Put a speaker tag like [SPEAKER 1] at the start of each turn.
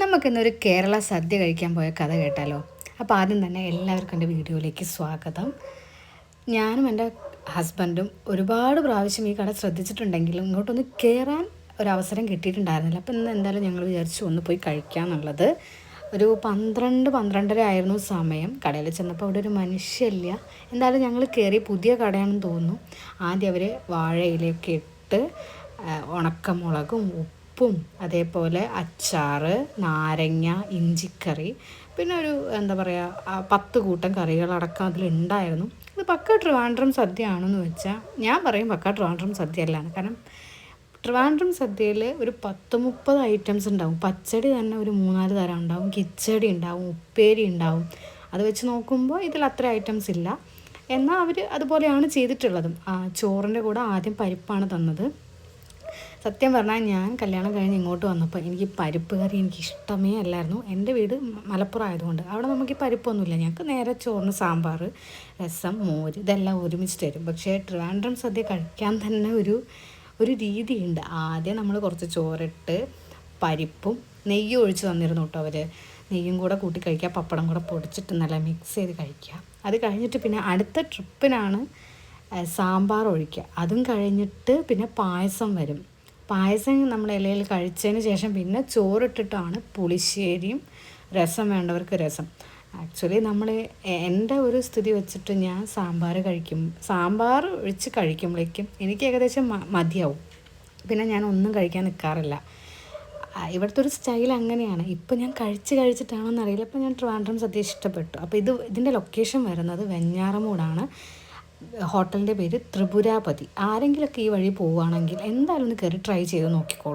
[SPEAKER 1] നമുക്കിന്നൊരു കേരള സദ്യ കഴിക്കാൻ പോയ കഥ കേട്ടാലോ? അപ്പോൾ ആദ്യം തന്നെ എല്ലാവർക്കും എന്റെ വീഡിയോയിലേക്ക് സ്വാഗതം. ഞാനും എന്റെ ഹസ്ബൻഡും ഒരുപാട് പ്രാവശ്യം ഈ കട ശ്രദ്ധിച്ചിട്ടുണ്ടെങ്കിലും ഇങ്ങോട്ടൊന്ന് കയറാൻ ഒരവസരം കിട്ടിയിട്ടുണ്ടായിരുന്നില്ല. അപ്പോൾ ഇന്ന് എന്തായാലും ഞങ്ങൾ വിചാരിച്ചു ഒന്ന് പോയി കഴിക്കാമെന്നുള്ളത് ഒരു പന്ത്രണ്ട് പന്ത്രണ്ടര ആയിരുന്നു സമയം. കടയിൽ ചെന്നപ്പോൾ അവിടെ ഒരു മനുഷ്യല്ല എന്തായാലും ഞങ്ങൾ കയറി പുതിയ കടയാണെന്ന് തോന്നുന്നു. ആദ്യം അവർ വാഴയിലൊക്കെ ഇട്ട് ഉണക്കമുളകും ഉപ്പും അതേപോലെ അച്ചാറ് നാരങ്ങ ഇഞ്ചിക്കറി പിന്നെ ഒരു എന്താ പറയുക പത്ത് കൂട്ടം കറികളടക്കം അതിലുണ്ടായിരുന്നു. ഇത് പക്ക ട്രിവാൻഡ്രം സദ്യ ആണെന്ന് വെച്ചാൽ ഞാൻ പറയും പക്ക ട്രിവാൻഡ്രം സദ്യ അല്ലാണ് കാരണം ട്രിവാൻഡ്രം സദ്യയിൽ ഒരു പത്ത് മുപ്പത് ഐറ്റംസ് ഉണ്ടാവും. പച്ചടി തന്നെ ഒരു മൂന്നാൽ തരം ഉണ്ടാവും. കിച്ചടി ഉണ്ടാവും ഉപ്പേരി ഉണ്ടാവും. അത് വെച്ച് നോക്കുമ്പോൾ ഇതിൽ അത്ര ഐറ്റംസ് ഇല്ല. എന്നാൽ അവർ അതുപോലെയാണ് ചെയ്തിട്ടുള്ളതും. ചോറിന്റെ കൂടെ ആദ്യം പരിപ്പാണ് തന്നത്. സത്യം പറഞ്ഞാൽ ഞാൻ കല്യാണം കഴിഞ്ഞ് ഇങ്ങോട്ട് വന്നപ്പോൾ എനിക്ക് പരിപ്പ് കറി എനിക്ക് ഇഷ്ടമേ അല്ലായിരുന്നു. എന്റെ വീട് മലപ്പുറം ആയതുകൊണ്ട് അവിടെ നമുക്ക് ഈ പരിപ്പൊന്നുമില്ല. ഞങ്ങൾക്ക് നേരെ ചോറിന് സാമ്പാർ രസം മോര് ഇതെല്ലാം ഒരുമിച്ച് തരും. പക്ഷേ ട്രിവാൻഡ്രം സദ്യ കഴിക്കാൻ തന്നെ ഒരു ഒരു രീതിയുണ്ട്. ആദ്യം നമ്മൾ കുറച്ച് ചോറിട്ട് പരിപ്പും നെയ്യും ഒഴിച്ച് തന്നിരുന്നു കേട്ടോ അവർ നെയ്യും കൂടെ കൂട്ടി കഴിക്കുക പപ്പടം കൂടെ പൊടിച്ചിട്ട് നല്ല മിക്സ് ചെയ്ത് കഴിക്കുക. അത് കഴിഞ്ഞിട്ട് പിന്നെ അടുത്ത ട്രിപ്പിനാണ് സാമ്പാർ ഒഴിക്കുക. അതും കഴിഞ്ഞിട്ട് പിന്നെ പായസം വരും. പായസം നമ്മൾ ഇലയിൽ കഴിച്ചതിന് ശേഷം പിന്നെ ചോറിട്ടിട്ടാണ് പുളിശ്ശേരിയും രസം വേണ്ടവർക്ക് രസം. ആക്ച്വലി നമ്മൾ എന്റെ ഒരു സ്ഥിതി വെച്ചിട്ട് ഞാൻ സാമ്പാർ കഴിക്കും. സാമ്പാർ ഒഴിച്ച് കഴിക്കുമ്പോഴേക്കും എനിക്ക് ഏകദേശം മതിയാവും. പിന്നെ ഞാൻ ഒന്നും കഴിക്കാൻ നിൽക്കാറില്ല ഇവിടുത്തെ ഒരു സ്റ്റൈൽ അങ്ങനെയാണ്. ഇപ്പം ഞാൻ കഴിച്ച് കഴിച്ചിട്ടാണോ എന്നറിയില്ല ഇപ്പം ഞാൻ ട്രിവാൻഡ്രം സദ്യ ഇഷ്ടപ്പെട്ടു. അപ്പോൾ ഇത് ഇതിന്റെ ലൊക്കേഷൻ വരുന്നത് വെഞ്ഞാറമൂടാണ്. ഹോട്ടലിന്റെ പേര് ത്രിപുരാപതി. ആരെങ്കിലുമൊക്കെ ഈ വഴി പോവുകയാണെങ്കിൽ എന്തായാലും ഒന്ന് കയറി ട്രൈ ചെയ്ത് നോക്കിക്കോളൂ.